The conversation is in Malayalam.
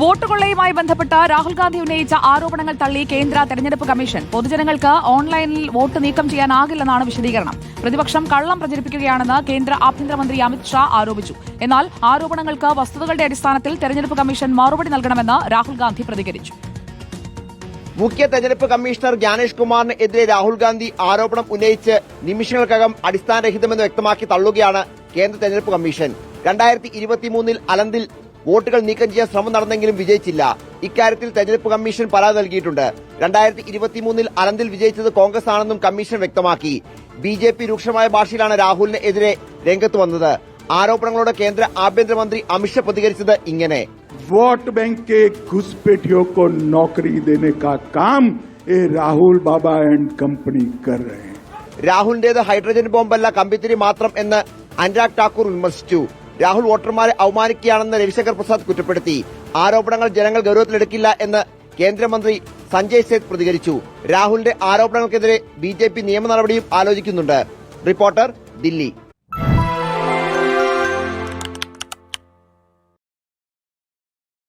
വോട്ട് കൊള്ളയുമായി ബന്ധപ്പെട്ട് രാഹുൽ ഗാന്ധി ഉന്നയിച്ച ആരോപണങ്ങൾ തള്ളി കേന്ദ്ര തെരഞ്ഞെടുപ്പ് കമ്മീഷൻ. പൊതുജനങ്ങൾക്ക് ഓൺലൈനിൽ വോട്ട് നീക്കം ചെയ്യാനാകില്ലെന്നാണ് വിശദീകരണം. പ്രതിപക്ഷം കള്ളം പ്രചരിപ്പിക്കുകയാണെന്ന് കേന്ദ്ര ആഭ്യന്തരമന്ത്രി അമിത് ഷാ ആരോപിച്ചു. എന്നാൽ ആരോപണങ്ങൾക്ക് വസ്തുതകളുടെ അടിസ്ഥാനത്തിൽ തെരഞ്ഞെടുപ്പ് കമ്മീഷൻ മറുപടി നൽകണമെന്ന് രാഹുൽ ഗാന്ധി പ്രതികരിച്ചു. മുഖ്യ തെരഞ്ഞെടുപ്പ് കമ്മീഷണർ ജ്ഞാനേഷ് കുമാറിന് എതിരെ രാഹുൽ ഗാന്ധി ആരോപണം ഉന്നയിച്ച് നിമിഷങ്ങൾക്കകം അടിസ്ഥാനരഹിതമെന്ന് വ്യക്തമാക്കി തള്ളുകയാണ് കേന്ദ്ര തെരഞ്ഞെടുപ്പ് കമ്മീഷൻ. രണ്ടായിരത്തി ഇരുപത്തിമൂന്നിൽ അലന്തിൽ വോട്ടുകൾ നീക്കം ചെയ്യാൻ ശ്രമം നടന്നെങ്കിലും വിജയിച്ചില്ല ഇക്കാര്യത്തിൽ തെരഞ്ഞെടുപ്പ് കമ്മീഷൻ പരാതി നൽകിയിട്ടുണ്ട് രണ്ടായിരത്തി ഇരുപത്തിമൂന്നിൽ അലന്തിൽ വിജയിച്ചത് കോൺഗ്രസ് ആണെന്നും കമ്മീഷൻ വ്യക്തമാക്കി ബി ജെ പി രൂക്ഷമായ ഭാഷയിലാണ് രാഹുലിന് എതിരെ രംഗത്ത് വന്നത് ആരോപണങ്ങളോട് കേന്ദ്ര ആഭ്യന്തരമന്ത്രി അമിത്ഷാ പ്രതികരിച്ചത് ഇങ്ങനെ वोट बैंक के घुसपैठियों को नौकरी देने का काम ये राहुल बाबा एंड कंपनी कर रहे हैं രാഹുലിന്റേത് ഹൈഡ്രജൻ ബോംബല്ല കമ്പിത്തിരി മാത്രം എന്ന് അനുരാഗ് ഠാക്കൂർ വിമർശിച്ചു രാഹുൽ വോട്ടർമാരെ അവമാനിക്കുകയാണെന്ന് രവിശങ്കർ പ്രസാദ് കുറ്റപ്പെടുത്തി. ആരോപണങ്ങൾ ജനങ്ങൾ ഗൗരവത്തിലെടുക്കില്ല എന്ന് കേന്ദ്രമന്ത്രി സഞ്ജയ് സേത് പ്രതികരിച്ചു. രാഹുലിന്റെ ആരോപണങ്ങൾക്കെതിരെ ബി ജെ പി നിയമ നടപടിയും ആലോചിക്കുന്നുണ്ട്. റിപ്പോർട്ടർ ദില്ലി.